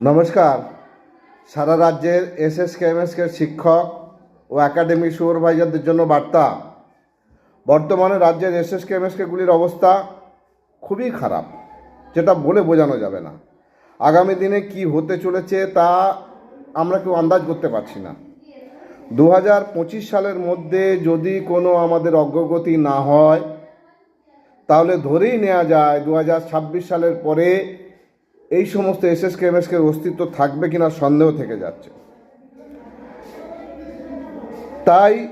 নমস্কার। সারা রাজ্যের S S শিক্ষক ও একাডেমিক সুপারভাইজারদের জন্য বার্তা। বর্তমানে রাজ্যের এস এস অবস্থা খুবই খারাপ, যেটা বলে বোঝানো যাবে না। আগামী দিনে কি হতে চলেছে তা আমরা কেউ আন্দাজ করতে পারছি না। দু হাজার পঁচিশ সালের মধ্যে যদি কোনো আমাদের অগ্রগতি না হয়, তাহলে ধরেই নেওয়া যায় দু হাজার ছাব্বিশ সালের পরে এই সমস্ত এস এস কেমএসকের অস্তিত্ব থাকবে কিনা সন্দেহ থেকে যাচ্ছে। তাই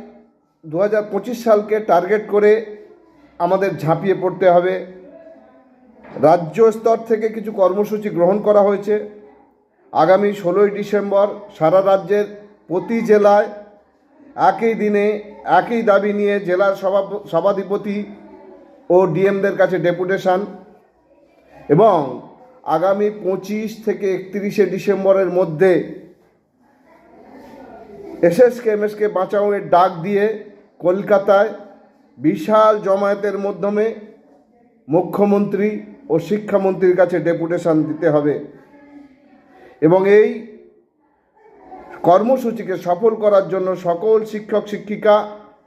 দু হাজার পঁচিশ সালকে টার্গেট করে আমাদের ঝাঁপিয়ে পড়তে হবে। রাজ্য স্তর থেকে কিছু কর্মসূচি গ্রহণ করা হয়েছে। আগামী ষোলোই ডিসেম্বর সারা রাজ্যের প্রতি জেলায় একই দিনে একই দাবি নিয়ে জেলার সভাপ- সভাধিপতি ও ডিএমদের কাছে ডেপুটেশন এবং আগামী পঁচিশ থেকে একত্রিশে ডিসেম্বরের মধ্যে এসএসকে, এমএসকে বাঁচাওয়ের ডাক দিয়ে কলকাতায় বিশাল জমায়েতের মাধ্যমে মুখ্যমন্ত্রী ও শিক্ষামন্ত্রীর কাছে ডেপুটেশন দিতে হবে এবং এই কর্মসূচিকে সফল করার জন্য সকল শিক্ষক, শিক্ষিকা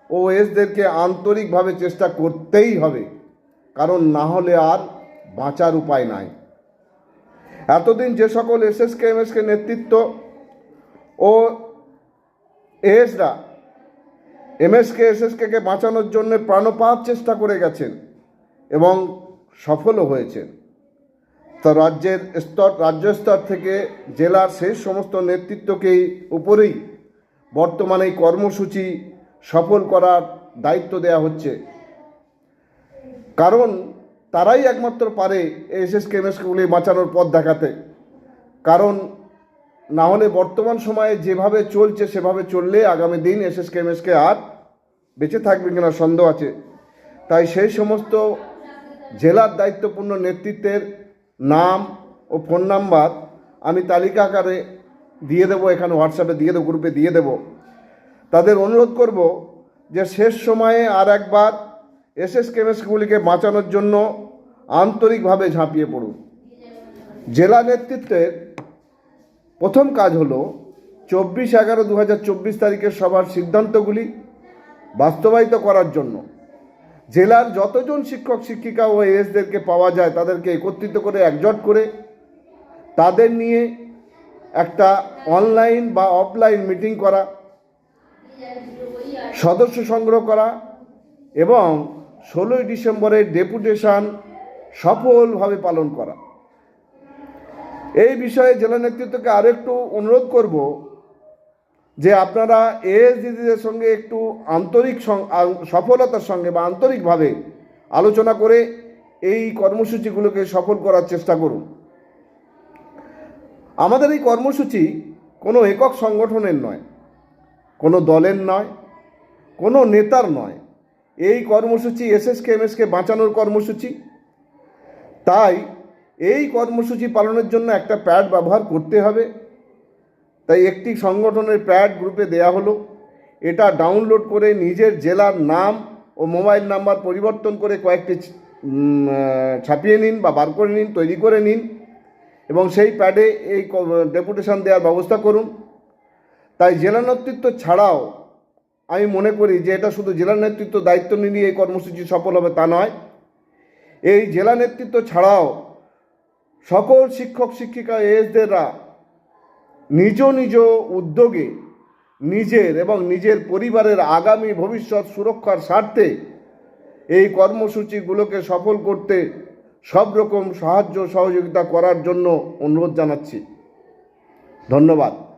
ও এসদেরকে আন্তরিকভাবে চেষ্টা করতেই হবে, কারণ না হলে আর বাঁচার উপায় নাই। এতদিন যে সকল এসএসকে, এমএসকে নেতৃত্ব ও এসরা এমএসকে, এসএসকে বাঁচানোর জন্য প্রাণপাত চেষ্টা করে গেছেন এবং সফলও হয়েছেন। তা রাজ্যের স্তর রাজ্য স্তর থেকে জেলার সেই সমস্ত নেতৃত্বকেই উপরেই বর্তমানে এই কর্মসূচি সফল করার দায়িত্ব দেওয়া হচ্ছে। কারণ তারাই একমাত্র পারে এসএস কেমএসগুলি বাঁচানোর পথ দেখাতে। কারণ না হলে বর্তমান সময়ে যেভাবে চলছে, সেভাবে চললে আগামী দিন এসএস কেমএসকে আর বেঁচে থাকবে কিনা সন্দেহ আছে। তাই সেই সমস্ত জেলার দায়িত্বপূর্ণ নেতৃত্বের নাম ও ফোন নাম্বার আমি তালিকা আকারে দিয়ে দেবো, এখানে হোয়াটসঅ্যাপে দিয়ে দেবো, গ্রুপে দিয়ে দেবো। তাদের অনুরোধ করব যে শেষ সময়ে আর একবার এসএস কেমএসগুলিকে বাঁচানোর জন্য আন্তরিকভাবে ঝাঁপিয়ে পড়ুন। জেলা নেতৃত্বের প্রথম কাজ হলো চব্বিশ এগারো দু তারিখের সভার সিদ্ধান্তগুলি বাস্তবায়িত করার জন্য। জেলার যতজন শিক্ষক, শিক্ষিকা ও এসদেরকে পাওয়া যায় তাদেরকে একত্রিত করে, একজট করে তাদের নিয়ে একটা অনলাইন বা অফলাইন মিটিং করা, সদস্য সংগ্রহ করা এবং ষোলোই ডিসেম্বরের ডেপুটেশন সফলভাবে পালন করা। এই বিষয়ে জেলা নেতৃত্বকে আরও একটু অনুরোধ করব যে আপনারা এস দিদিদের সঙ্গে একটু আন্তরিক সফলতার সঙ্গে বা আন্তরিকভাবে আলোচনা করে এই কর্মসূচিগুলোকে সফল করার চেষ্টা করুন। আমাদের এই কর্মসূচি কোনো একক সংগঠনের নয়, কোনো দলের নয়, কোনো নেতার নয় এই কর্মসূচি এসএসকে, এমএসকে বাঁচানোর কর্মসূচি। তাই এই কর্মসূচি পালনের জন্য একটা প্যাড ব্যবহার করতে হবে। তাই একটি সংগঠনের প্যাড গ্রুপে দেয়া হলো। এটা ডাউনলোড করে নিজের জেলার নাম ও মোবাইল নাম্বার পরিবর্তন করে কয়েকটি ছাপিয়ে নিন বা বার করে নিন, তৈরি করে নিন এবং সেই প্যাডে এই ডেপুটেশন দেওয়ার ব্যবস্থা করুন। তাই জেলা নেতৃত্ব ছাড়াও আমি মনে করি যে এটা শুধু জেলা নেতৃত্ব দায়িত্ব নিয়ে এই কর্মসূচি সফল হবে তা নয়। এই জেলা নেতৃত্ব ছাড়াও সকল শিক্ষক শিক্ষিকা এসদেররা নিজ নিজ উদ্যোগে নিজের এবং নিজের পরিবারের আগামী ভবিষ্যৎ সুরক্ষার স্বার্থে এই কর্মসূচিগুলোকে সফল করতে সব রকম সাহায্য সহযোগিতা করার জন্য অনুরোধ জানাচ্ছি। ধন্যবাদ।